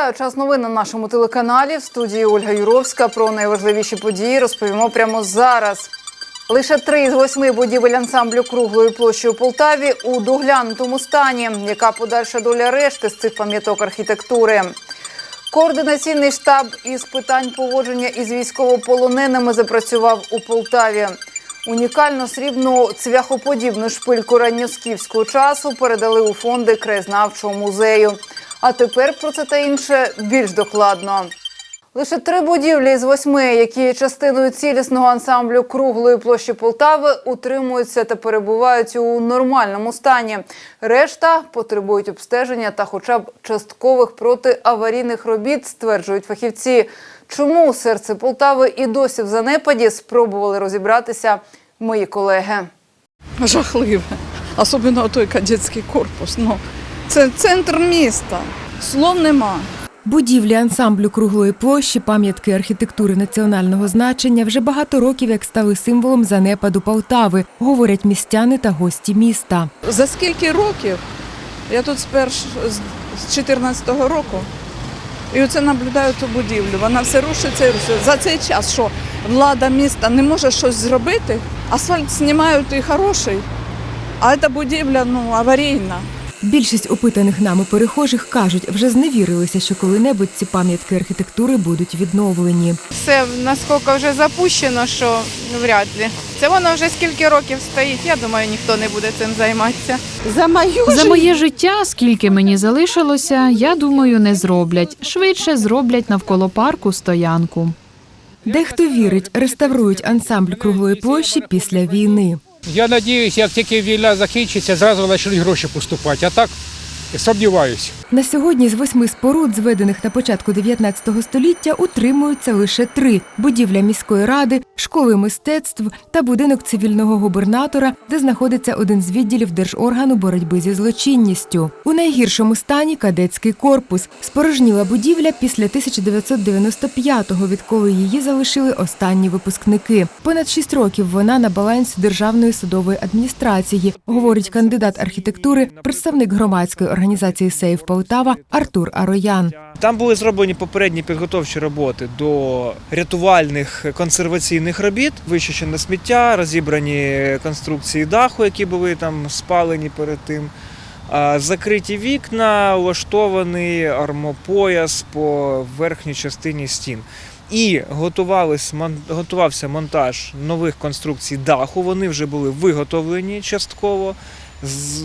Час новин на нашому телеканалі. В студії Ольга Юровська про найважливіші події розповімо прямо зараз. Лише три з восьми будівель ансамблю круглої площі у Полтаві у доглянутому стані. Яка подальша доля решти з цих пам'яток архітектури? Координаційний штаб із питань поводження із військовополоненими запрацював у Полтаві. Унікальну срібну цвяхоподібну шпильку ранньоскіфського часу передали у фонди краєзнавчого музею. А тепер про це та інше більш докладно. Лише три будівлі з восьми, які є частиною цілісного ансамблю круглої площі Полтави, утримуються та перебувають у нормальному стані. Решта потребують обстеження та, хоча б часткових протиаварійних робіт, стверджують фахівці. Чому серце Полтави і досі в занепаді спробували розібратися мої колеги. жахливе. Особливо той кадетський корпус. Ну, це центр міста. Слов нема. Будівлі ансамблю круглої площі, пам'ятки архітектури національного значення вже багато років як стали символом занепаду Полтави, говорять містяни та гості міста. За скільки років? Я тут сперш з 14-го року. І оце наблюдаю ту будівлю. Вона все рушиться і рушиться. За цей час, що влада міста не може щось зробити, асфальт знімають і хороший, а ця будівля ну, аварійна. Більшість опитаних нами перехожих кажуть, вже зневірилися, що коли-небудь ці пам'ятки архітектури будуть відновлені. Все наскільки вже запущено, що вряд ли. Це воно вже скільки років стоїть. Я думаю, ніхто не буде цим займатися. За мою За моє життя, скільки мені залишилося, я думаю, не зроблять. Швидше зроблять навколо парку стоянку. Дехто вірить, реставрують ансамбль круглої площі після війни. Я сподіваюся, як тільки війна закінчиться, зразу почнуть гроші поступати. А так сумніваюся. На сьогодні з восьми споруд, зведених на початку 19 століття, утримуються лише три: будівля міської ради, школи мистецтв та будинок цивільного губернатора, де знаходиться один з відділів держоргану боротьби зі злочинністю. У найгіршому стані кадетський корпус. Спорожніла будівля після 1995-го, відколи її залишили останні випускники. Понад шість років вона на балансі державної судової адміністрації, говорить кандидат архітектури, представник громадської організації Сейф Полтава Артур Ароян. Там були зроблені попередні підготовчі роботи до рятувальних консерваційних робіт, вичищене сміття, розібрані конструкції даху, які були там спалені перед тим. Закриті вікна, влаштований армопояс по верхній частині стін. І готувався монтаж нових конструкцій даху. Вони вже були виготовлені частково,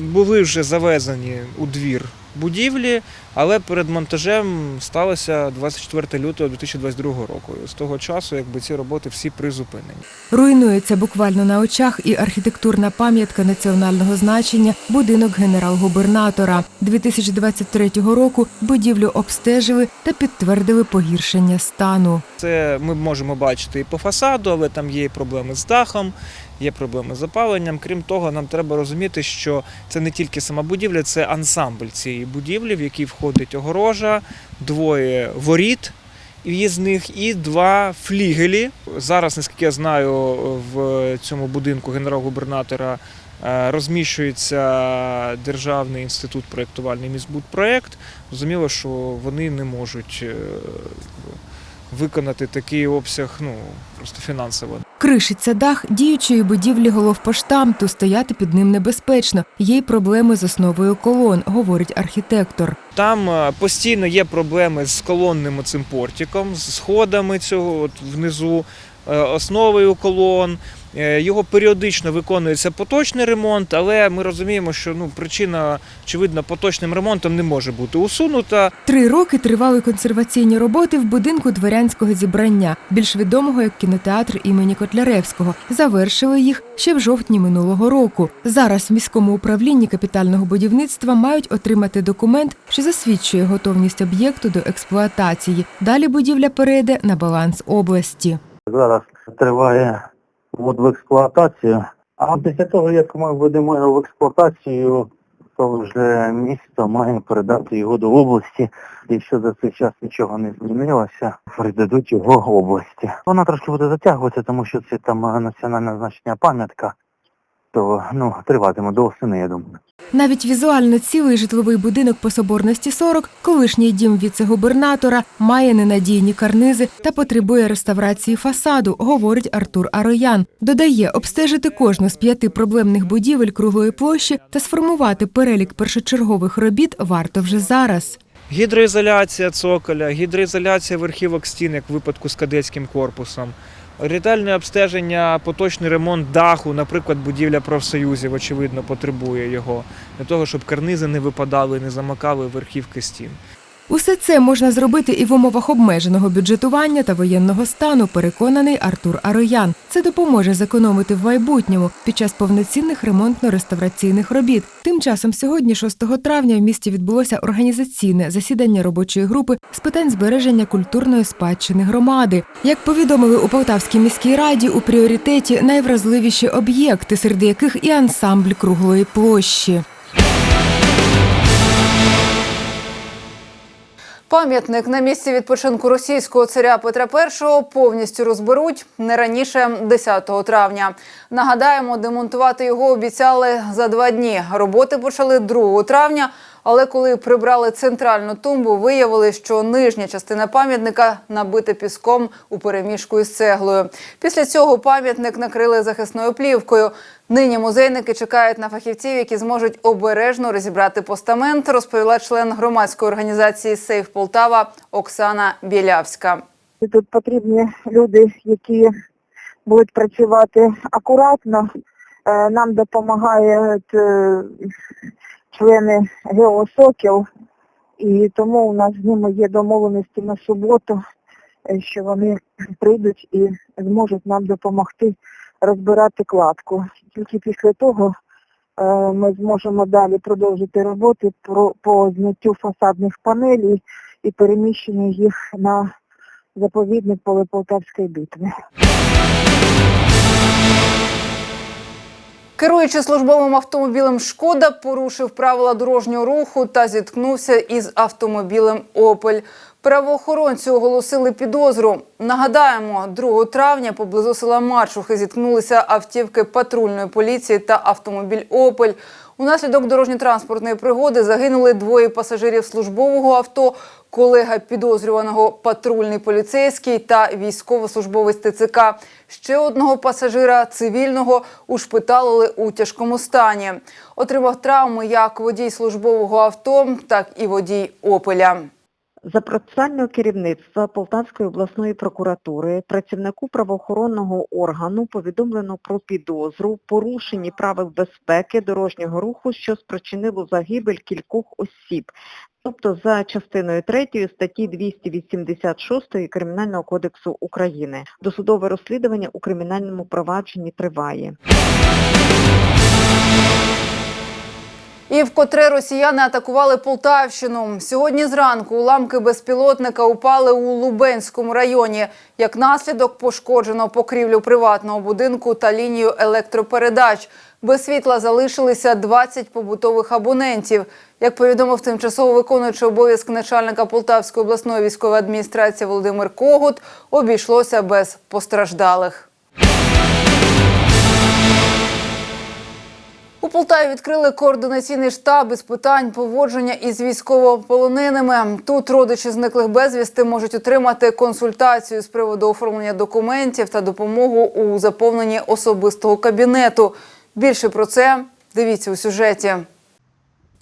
були вже завезені у двір будівлі, але перед монтажем сталося 24 лютого 2022 року. І з того часу якби ці роботи всі призупинені. Руйнується буквально на очах і архітектурна пам'ятка національного значення будинок генерал-губернатора. 2023 року будівлю обстежили та підтвердили погіршення стану. Це ми можемо бачити і по фасаду, але там є і проблеми з дахом, є проблеми з опаленням. Крім того, нам треба розуміти, що це не тільки сама будівля, це ансамбль цієї будівлі, в якій входить огорожа, двоє воріт. В'їзних і два флігелі. Зараз, наскільки я знаю, в цьому будинку генерал-губернатора е, розміщується Державний інститут проєктувальний міськбудпроект. Зрозуміло, що вони не можуть е, виконати такий обсяг, ну просто фінансово. Кришиться дах діючої будівлі головпоштамту, стояти під ним небезпечно. Є й проблеми з основою колон, говорить архітектор. Там е, постійно є проблеми з колонним цим портиком, з сходами цього от внизу, е, основою колон. Е, Його періодично виконується поточний ремонт, але ми розуміємо, що ну причина, очевидно, поточним ремонтом не може бути усунута. Три роки тривали консерваційні роботи в будинку дворянського зібрання, більш відомого як кінотеатр імені Котляревського. Завершили їх ще в жовтні минулого року. Зараз в міському управлінні капітального будівництва мають отримати документ, що засвідчує готовність об'єкту до експлуатації. Далі будівля перейде на баланс області. Зараз триває ввод в експлуатацію. А після того, як ми введемо його в експлуатацію, то вже місто має передати його до області. Якщо за цей час нічого не змінилося, передадуть його області. Вона трошки буде затягуватися, тому що це там національна значення пам'ятка. То ну, триватиме до осени, я думаю. Навіть візуально цілий житловий будинок по Соборності 40, колишній дім віце-губернатора, має ненадійні карнизи та потребує реставрації фасаду, говорить Артур Ароян. Додає, обстежити кожну з п'яти проблемних будівель круглої площі та сформувати перелік першочергових робіт варто вже зараз. Гідроізоляція цоколя, гідроізоляція верхівок стін, як в випадку з кадетським корпусом. Ретельне обстеження, поточний ремонт даху, наприклад, будівля профсоюзів, очевидно, потребує його для того, щоб карнизи не випадали, не замикали верхівки стін. Усе це можна зробити і в умовах обмеженого бюджетування та воєнного стану, переконаний Артур Ароян. Це допоможе зекономити в майбутньому під час повноцінних ремонтно-реставраційних робіт. Тим часом сьогодні, 6 травня, в місті відбулося організаційне засідання робочої групи з питань збереження культурної спадщини громади. Як повідомили у Полтавській міській раді, у пріоритеті найвразливіші об'єкти, серед яких і ансамбль круглої площі. Пам'ятник на місці відпочинку російського царя Петра І повністю розберуть не раніше 10 травня. Нагадаємо, демонтувати його обіцяли за два дні. Роботи почали 2 травня, але коли прибрали центральну тумбу, виявили, що нижня частина пам'ятника набита піском у переміжку із цеглою. Після цього пам'ятник накрили захисною плівкою. Нині музейники чекають на фахівців, які зможуть обережно розібрати постамент, розповіла член громадської організації Сейф Полтава Оксана Білявська. Тут потрібні люди, які будуть працювати акуратно. Е, Нам допомагають е, члени Геосокіл, і тому у нас з ними є домовленості на суботу, е, що вони прийдуть і зможуть нам допомогти розбирати кладку. Тільки після того е, ми зможемо далі продовжити роботи по зняттю фасадних панелей і переміщенню їх на заповідник поле Полтавської битви. Керуючи службовим автомобілем Шкода, порушив правила дорожнього руху та зіткнувся із автомобілем Опель. Правоохоронці оголосили підозру. Нагадаємо, 2 травня поблизу села Маршухи зіткнулися автівки патрульної поліції та автомобіль Опель. Унаслідок дорожньо-транспортної пригоди загинули двоє пасажирів службового авто, колега підозрюваного патрульний поліцейський та військовослужбовець ТЦК. Ще одного пасажира цивільного ушпиталили у тяжкому стані. Отримав травми як водій службового авто, так і водій Опеля. За процесуального керівництва Полтавської обласної прокуратури працівнику правоохоронного органу повідомлено про підозру в порушенні правил безпеки дорожнього руху, що спричинило загибель кількох осіб, тобто за частиною 3 статті 286 Кримінального кодексу України. Досудове розслідування у кримінальному провадженні триває. І вкотре росіяни атакували Полтавщину. Сьогодні зранку уламки безпілотника упали у Лубенському районі. Як наслідок пошкоджено покрівлю приватного будинку та лінію електропередач. Без світла залишилися 20 побутових абонентів. Як повідомив тимчасово виконуючий обов'язки начальника Полтавської обласної військової адміністрації Володимир Когут, обійшлося без постраждалих. У Полтаві відкрили координаційний штаб із питань поводження із військовополоненими. Тут родичі зниклих безвісти можуть отримати консультацію з приводу оформлення документів та допомогу у заповненні особистого кабінету. Більше про це дивіться у сюжеті.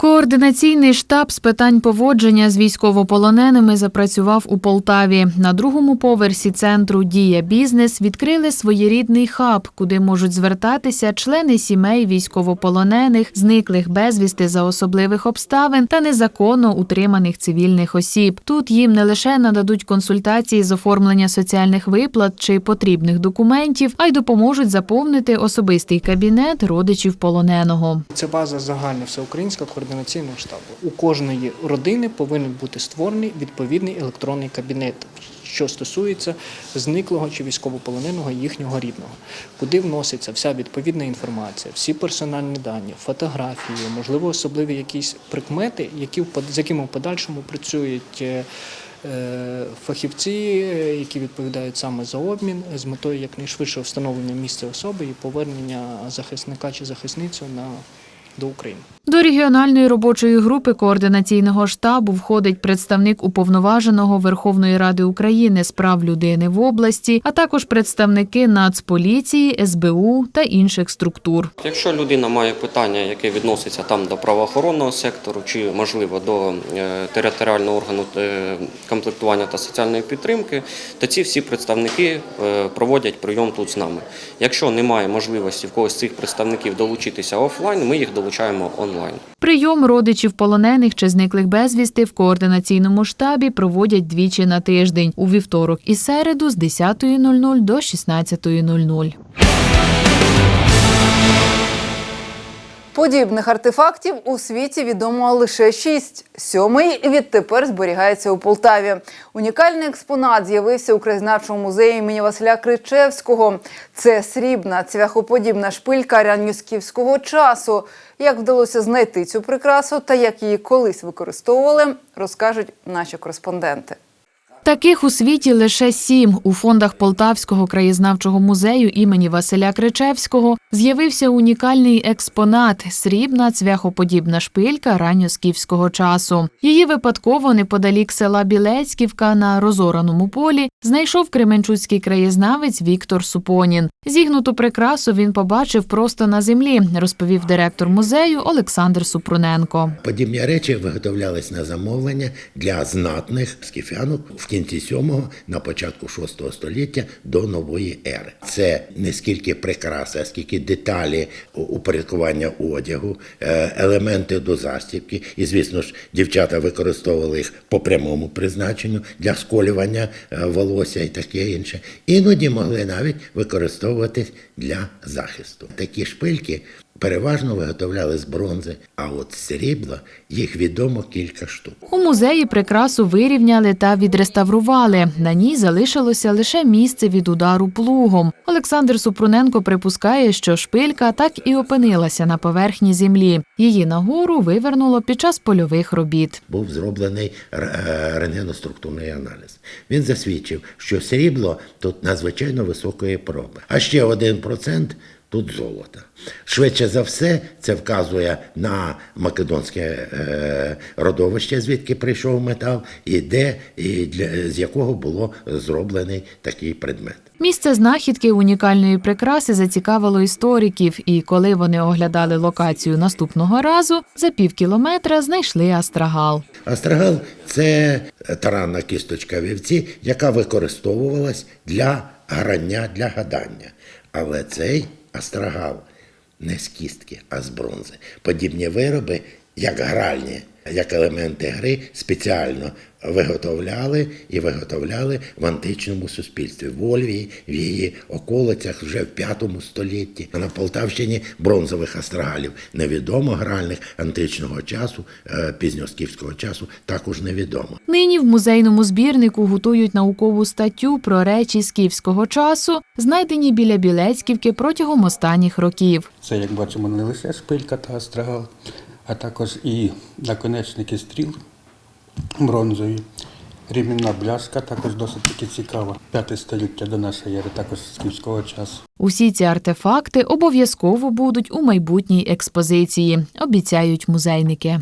Координаційний штаб з питань поводження з військовополоненими запрацював у Полтаві. На другому поверсі центру Дія бізнес відкрили своєрідний хаб, куди можуть звертатися члени сімей військовополонених, зниклих безвісти за особливих обставин та незаконно утриманих цивільних осіб. Тут їм не лише нададуть консультації з оформлення соціальних виплат чи потрібних документів, а й допоможуть заповнити особистий кабінет родичів полоненого. Це база загальна всеукраїнська координаційного штабу. У кожної родини повинен бути створений відповідний електронний кабінет, що стосується зниклого чи військовополоненого їхнього рідного, куди вноситься вся відповідна інформація, всі персональні дані, фотографії, можливо, особливі якісь прикмети, які з якими в подальшому працюють. е, е, фахівці, які відповідають саме за обмін, з метою якнайшвидше встановлення місця особи і повернення захисника чи захисницю на до України. До регіональної робочої групи координаційного штабу входить представник уповноваженого Верховної Ради України з прав людини в області, а також представники Нацполіції, СБУ та інших структур. Якщо людина має питання, яке відноситься там до правоохоронного сектору, чи можливо до е, територіального органу е, комплектування та соціальної підтримки, то ці всі представники е, проводять прийом тут з нами. Якщо немає можливості в когось з цих представників долучитися офлайн, ми їх долучаємо онлайн. Прийом родичів полонених чи зниклих безвісти в координаційному штабі проводять двічі на тиждень у вівторок і середу з 10.00 до 16.00. Подібних артефактів у світі відомо лише шість. Сьомий відтепер зберігається у Полтаві. Унікальний експонат з'явився у краєзнавчому музеї імені Василя Кричевського. Це срібна цвяхоподібна шпилька ранньоскіфського часу. Як вдалося знайти цю прикрасу та як її колись використовували, розкажуть наші кореспонденти. Таких у світі лише сім. У фондах Полтавського краєзнавчого музею імені Василя Кричевського з'явився унікальний експонат срібна цвяхоподібна шпилька ранньоскіфського часу. Її випадково неподалік села Білецьківка на розораному полі знайшов кременчуцький краєзнавець Віктор Супонін. Зігнуту прикрасу він побачив просто на землі, розповів директор музею Олександр Супруненко. Подібні речі виготовлялись на замовлення для знатних скіфянок в кінці 7-го, на початку 6 століття до нової ери. Це не скільки прикраси, а скільки деталі упорядкування одягу, е, елементи до застібки. І, звісно ж, дівчата використовували їх по прямому призначенню для сколювання е, волосся і таке інше. Іноді могли навіть використовуватись для захисту. Такі шпильки переважно виготовляли з бронзи, а от з срібла їх відомо кілька штук. У музеї прикрасу вирівняли та відреставрували. На ній залишилося лише місце від удару плугом. Олександр Супруненко припускає, що шпилька так і опинилася на поверхні землі. Її нагору вивернуло під час польових робіт. Був зроблений е, рентгеноструктурний аналіз. Він засвідчив, що срібло тут надзвичайно високої проби. А ще один процент тут золота. Швидше за все, це вказує на македонське е, родовище, звідки прийшов метал, і де і для з якого було зроблений такий предмет. Місце знахідки унікальної прикраси зацікавило істориків, і коли вони оглядали локацію наступного разу, за пів кілометра знайшли астрагал. Астрагал це таранна кісточка вівці, яка використовувалась для грання, для гадання. Але цей астрагал не з кістки, а з бронзи. Подібні вироби, як гральні, як елементи гри, спеціально виготовляли і виготовляли в античному суспільстві в Ольвії, в її околицях вже в п'ятому столітті. На Полтавщині бронзових астрагалів невідомо гральних античного часу, е, пізньоскіфського часу також невідомо. Нині в музейному збірнику готують наукову статтю про речі скіфського часу, знайдені біля Білецьківки протягом останніх років. Це, як бачимо, не лише шпилька та астрагал, а також і наконечники стріл бронзові. Рівнівна бляшка також досить таки цікава. П'яте століття до нашої ери, також з київського часу. Усі ці артефакти обов'язково будуть у майбутній експозиції, обіцяють музейники.